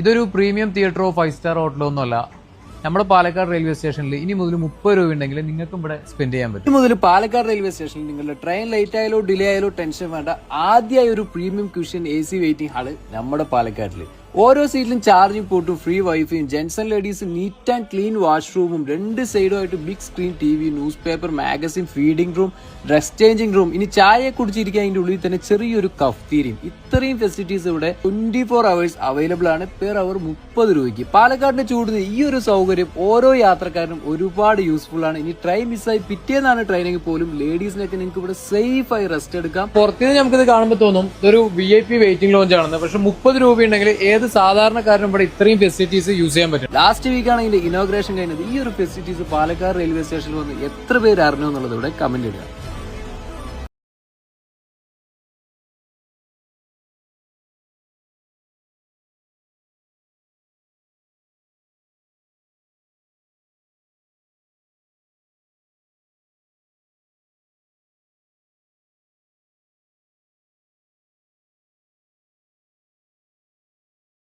ഇതൊരു പ്രീമിയം തിയേറ്ററോ five star ഹോട്ടലോ ഒന്നുമല്ല നമ്മുടെ പാലക്കാട് റെയിൽവേ സ്റ്റേഷനിൽ ഇനി മുതൽ മുപ്പത് രൂപ ഉണ്ടെങ്കിൽ നിങ്ങൾക്കും ഇവിടെ സ്പെൻഡ് ചെയ്യാൻ പറ്റും. മുതൽ പാലക്കാട് റെയിൽവേ സ്റ്റേഷനിൽ നിങ്ങളുടെ ട്രെയിൻ ലേറ്റ് ആയാലോ ഡിലേ ആയാലോ ടെൻഷൻ വേണ്ട. ആദ്യമായി ഒരു premium cushion A C waiting hall നമ്മുടെ പാലക്കാട്ടിൽ ഓരോ സീറ്റിലും ചാർജിംഗ് പോർട്ടും ഫ്രീ വൈഫൈയും ജെൻസൺ ലേഡീസ് നീറ്റ് ആൻഡ് ക്ലീൻ വാഷ്റൂമും രണ്ട് സൈഡുമായിട്ട് big screen T V news paper magazine feeding room dress changing room ഇനി ചായ കുടിച്ചിരിക്കാൻ അതിന്റെ ഉള്ളിൽ തന്നെ ചെറിയൊരു കഫ്തീരിയും ഇത്രയും ഫെസിലിറ്റീസ് ഇവിടെ ട്വന്റി ഫോർ അവേഴ്സ് അവൈലബിൾ ആണ് പെർ അവർ മുപ്പത് രൂപയ്ക്ക്. പാലക്കാടിന്റെ ചൂടിന് ഈ ഒരു സൗകര്യം ഓരോ യാത്രക്കാരനും ഒരുപാട് യൂസ്ഫുൾ ആണ്. ഇനി ട്രെയിൻ മിസ്സായി പിറ്റേന്നാണ് ട്രെയിനിങ് പോലും. ലേഡീസിനൊക്കെ നിങ്ങൾക്ക് ഇവിടെ സേഫ് ആയി റെസ്റ്റ് എടുക്കാം. പുറത്തുനിന്ന് നമുക്കിത് കാണുമ്പോൾ തോന്നും ഇതൊരു V I P waiting lounge ആണെന്ന്. പക്ഷെ മുപ്പത് രൂപ ഉണ്ടെങ്കിൽ ഏത് സാധാരണക്കാരനും ഇവിടെ ഇത്രയും ഫെസിലിറ്റീസ് യൂസ് ചെയ്യാൻ പറ്റും. ലാസ്റ്റ് വീക്കാണ് ഇതിന്റെ ഇനോഗ്രേഷൻ കഴിഞ്ഞത് ഈ ഒരു ഫെസിലിറ്റീസ് പാലക്കാട് റെയിൽവേ സ്റ്റേഷനിൽ വന്ന് എത്ര പേര് അറിഞ്ഞു എന്നുള്ളത് ഇവിടെ കമന്റ് ഇടുക.